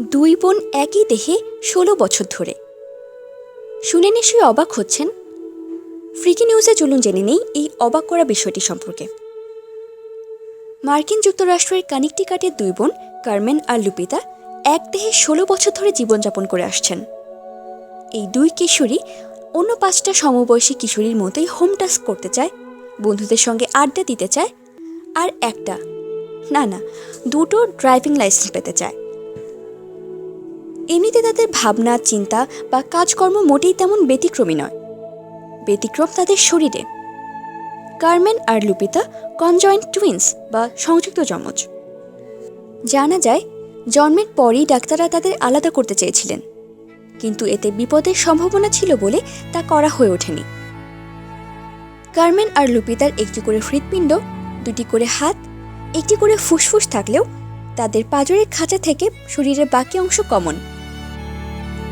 দুই বোন একই দেহে ষোলো বছর ধরে। শুনে নিশ্চয়ই অবাক হচ্ছেন? ফ্রিকি নিউজে চলুন জেনে নেই এই অবাক করা বিষয়টি সম্পর্কে। মার্কিন যুক্তরাষ্ট্রের কানেকটিকাটের দুই বোন, কার্মেন আর লুপিতা, এক দেহে ষোলো বছর ধরে জীবনযাপন করে আসছেন। এই দুই কিশোরী অন্য পাঁচটা সমবয়সী কিশোরীর মতোই হোম টাস্ক করতে চায়, বন্ধুদের সঙ্গে আড্ডা দিতে চায় আর একটা, না না, দুটো ড্রাইভিং লাইসেন্স পেতে চায়। এমনিতে তাদের ভাবনা, চিন্তা বা কাজকর্ম মোটেই তেমন ব্যতিক্রমী নয়। ব্যতিক্রম তাদের শরীরে। কার্মেন আর লুপিতা কনজয়েন্ট টুইন্স বা সংযুক্ত যমজ জানা যায়, জন্মের পরেই ডাক্তাররা তাদের আলাদা করতে চেয়েছিলেন। কিন্তু এতে বিপদের সম্ভাবনা ছিল বলে তা করা হয়ে ওঠেনি। কার্মেন আর লুপিতার একটি করে হৃৎপিণ্ড, দুটি করে হাত, একটি করে ফুসফুস থাকলেও তাদের পাজরের খাঁচা থেকে শরীরের বাকি অংশ কমন।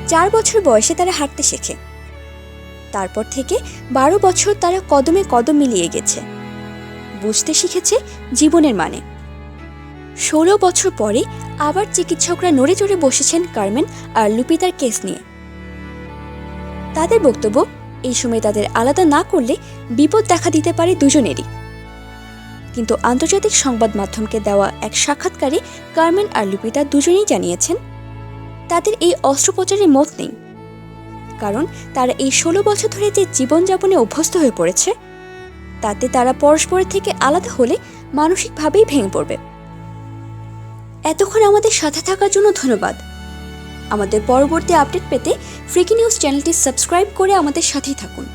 চার বছর বয়সে তারা হাঁটতে শেখে। তারপর থেকে বারো বছর তারা কদমে কদম মিলিয়ে গেছে। বুঝতে শিখেছে জীবনের মানে। ষোলো বছর পরে আবার চিকিৎসকরা নড়ে চড়ে বসেছেন কার্মেন আর লুপিতার কেস নিয়ে। তাদের বক্তব্য, এই সময় তাদের আলাদা না করলে বিপদ দেখা দিতে পারে দুজনেরই। কিন্তু আন্তর্জাতিক সংবাদ মাধ্যমকে দেওয়া এক সাক্ষাৎকারে কার্মেন আর লুপিতা দুজনেই জানিয়েছেন তাদের এই অস্ত্রোপচারের মত নেই। কারণ তারা এই ষোলো বছর ধরে যে জীবনযাপনে অভ্যস্ত হয়ে পড়েছে, তাতে তারা পরস্পরের থেকে আলাদা হলে মানসিকভাবেই ভেঙে পড়বে। এতক্ষণ আমাদের সাথে থাকার জন্য ধন্যবাদ। আমাদের পরবর্তী আপডেট পেতে ফ্রিকি নিউজ চ্যানেলটি সাবস্ক্রাইব করে আমাদের সাথেই থাকুন।